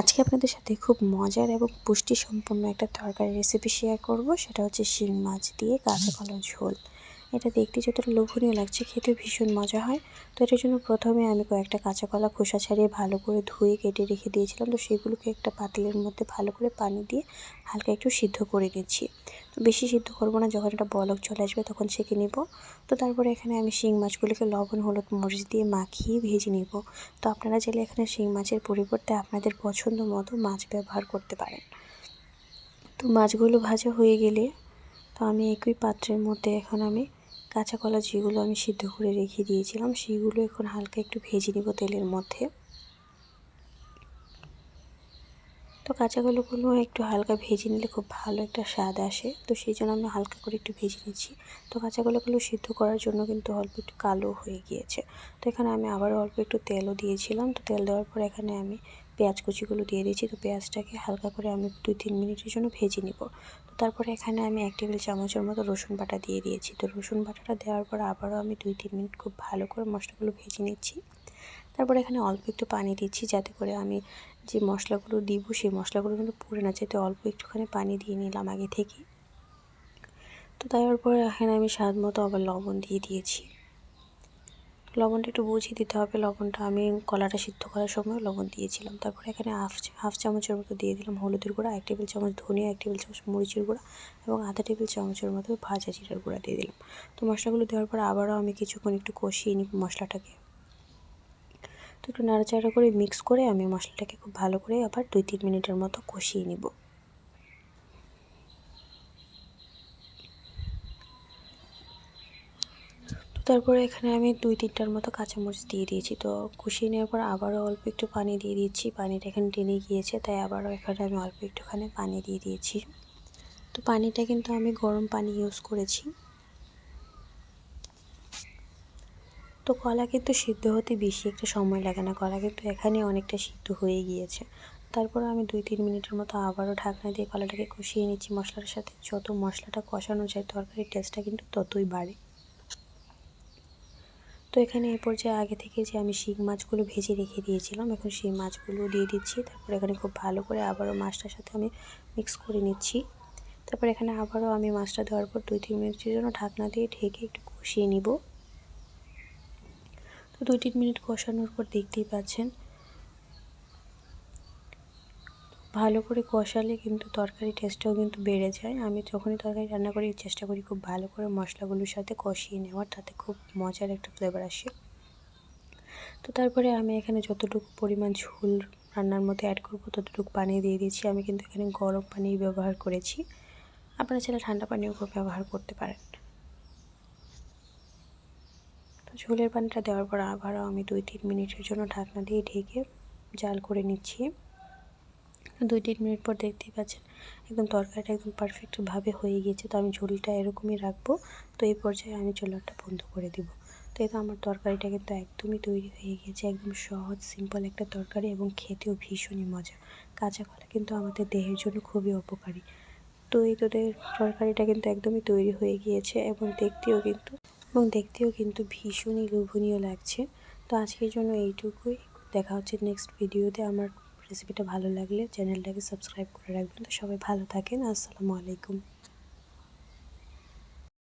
আজকে আপনাদের সাথে খুব মজার এবং পুষ্টি সম্পন্ন একটা তরকারি রেসিপি শেয়ার করব। সেটা হচ্ছে শিং মাছ দিয়ে কাঁচা কলার ঝোল। এটা দেখতে যতটা লোভনীয় লাগছে, খেতে ভীষণ মজা হয়। তো এটার জন্য প্রথমে আমি কয়েকটা কাঁচা কলা খোসা ছাড়িয়ে ভালো করে ধুয়ে কেটে রেখে দিয়েছিলাম। তো সেগুলোকে একটা পাতিলের মধ্যে ভালো করে পানি দিয়ে হালকা একটু সিদ্ধ করে নিচ্ছি। বেশি সিদ্ধ করব না, যখন এটা বলক চলে আসবে তখন ছেঁকে নিব। তো তারপরে এখানে আমি শিং মাছগুলোকে লবণ, হলুদ, মরিচ দিয়ে মাখিয়ে ভেজে নিব। তো আপনারা চাইলে এখানে শিং মাছের পরিবর্তে আপনাদের পছন্দ মতো মাছ ব্যবহার করতে পারেন। তো মাছগুলো ভাজা হয়ে গেলে তো আমি একই পাত্রের মধ্যে এখন আমি কাঁচা কলা যেগুলো আমি সিদ্ধ করে রেখে দিয়েছিলাম, সেগুলো এখন হালকা একটু ভেজে নিব তেলের মধ্যে। তো কাঁচা কলাগুলো একটু হালকা ভেজে নিলে খুব ভালো একটা স্বাদ আসে। তো সেই জন্য আমি হালকা করে একটু ভেজে নিচ্ছি। তো কাঁচা কলাগুলো সিদ্ধ করার জন্য কিন্তু অল্প একটু কালো হয়ে গিয়েছে। তো এখানে আমি আবারও অল্প একটু তেলও দিয়েছিলাম। তো তেল দেওয়ার পর এখানে আমি পেঁয়াজ কুচিগুলো দিয়ে দিয়েছি। তো পেঁয়াজটাকে হালকা করে আমি দুই তিন মিনিটের জন্য ভেজে নিব। তো তারপরে এখানে আমি এক টেবিল চামচের মতো রসুন বাটা দিয়ে দিয়েছি। তো রসুন বাটাটা দেওয়ার পর আবারও আমি দুই তিন মিনিট খুব ভালো করে মশলাগুলো ভেজে নিচ্ছি। তারপরে এখানে অল্প একটু পানি দিচ্ছি যাতে করে আমি যে মশলাগুলো দিব সেই মশলাগুলো কিন্তু পুড়ে না, যাতে অল্প একটুখানি পানি দিয়ে নিলাম আগে থেকে। তো তারপর এখানে আমি স্বাদ মতো আবার লবণ দিয়ে দিয়েছি। লবণটা একটু বুঝিয়ে দিতে হবে, লবণটা আমি কলাটা সিদ্ধ করার সময় লবণ দিয়েছিলাম। তারপরে এখানে হাফ হাফ চামচের মতো দিয়ে দিলাম হলুদের গুঁড়া, এক টেবিল চামচ ধনিয়া, এক টেবিল চামচ মরিচের গুঁড়া এবং আধা টেবিল চামচের মতো ভাজা জিরার গুঁড়া দিয়ে দিলাম। তো মশলাগুলো দেওয়ার পর আবারও আমি কিছুক্ষণ একটু কষিয়ে নিই মশলাটাকে। তো একটু নাড়াচাড়া করে মিক্স করে আমি মশলাটাকে খুব ভালো করে আবার দুই তিন মিনিটের মতো কষিয়ে নিব। তারপরে এখানে আমি দুই তিনটার মতো কাঁচামরিচ দিয়ে দিয়েছি। তো কষিয়ে নেওয়ার পর আবারও অল্প একটু পানি দিয়ে দিচ্ছি। পানিটা এখানে টেনে গিয়েছে, তাই আবারও এখানে আমি অল্প একটুখানি পানি দিয়ে দিয়েছি। তো পানিটা কিন্তু আমি গরম পানি ইউজ করেছি। তো কলা কিন্তু সিদ্ধ হতে বেশি একটা সময় লাগে না। কলা কিন্তু এখানে অনেকটা সিদ্ধ হয়ে গিয়েছে। তারপর আমি দুই তিন মিনিটের মতো আবারও ঢাকনা দিয়ে কলাটাকে কষিয়ে নিচ্ছি মশলার সাথে। যত মশলাটা কষানো যায়, তরকারির টেস্টটা কিন্তু ততই বাড়ে। তো এখানে এ পর্যায়ে আগে থেকে যে আমি শিং মাছগুলো ভেজে রেখে দিয়েছিলাম, এখন সেই মাছগুলো দিয়ে দিচ্ছি। তারপর এখানে খুব ভালো করে আবারও মাছটার সাথে আমি মিক্স করে নিচ্ছি। তারপর এখানে আবারও আমি মাছটা দেওয়ার পর দুই তিন মিনিটের জন্য ঢাকনা দিয়ে ঢেকে একটু কষিয়ে নিব। তো দুই তিন মিনিট কষানোর পর দেখতেই পাচ্ছেন। ভালো করে কষালে কিন্তু তরকারি টেস্টটাও কিন্তু বেড়ে যায়। আমি যখনই তরকারি রান্না করি, চেষ্টা করি খুব ভালো করে মশলাগুলোর সাথে কষিয়ে নেওয়ার। তাতে খুব মজার একটা ফ্লেভার আসে। তো তারপরে আমি এখানে যতটুকু পরিমাণ ঝোল রান্নার মধ্যে অ্যাড করব, ততটুকু পানি দিয়ে দিয়েছি। আমি কিন্তু এখানে গরম পানি ব্যবহার করেছি। আপনারা চাইলে ঠান্ডা পানিও ব্যবহার করতে পারেন। ঝোলের পানিটা দেওয়ার পর আবারও আমি দুই তিন মিনিটের জন্য ঢাকনা দিয়ে ঢেকে জাল করে নিচ্ছি। দুই তিন মিনিট পর দেখতেই পাচ্ছেন একদম তরকারিটা একদম পারফেক্টভাবে হয়ে গিয়েছে। তো আমি ঝোলটা এরকমই রাখব। তো এই পর্যায়ে আমি চুলাটা বন্ধ করে দিব। তো এই তো আমার তরকারিটা কিন্তু একদমই তৈরি হয়ে গিয়েছে। একদম সহজ সিম্পল একটা তরকারি এবং খেতেও ভীষণই মজা। কাঁচা কলা কিন্তু আমাদের দেহের জন্য খুবই উপকারী। তো এই তোদের তরকারিটা কিন্তু একদমই তৈরি হয়ে গিয়েছে এবং দেখতেও কিন্তু এবং দেখতেও কিন্তু ভীষণই লোভনীয় লাগছে। তো আজকের জন্য এইটুকুই। দেখা হচ্ছে নেক্সট ভিডিওতে আমার রেসিপিটা ভালো লাগলে চ্যানেলটাকে সাবস্ক্রাইব করে রাখবেন। তো সবাই ভালো থাকেন। আসসালামু আলাইকুম।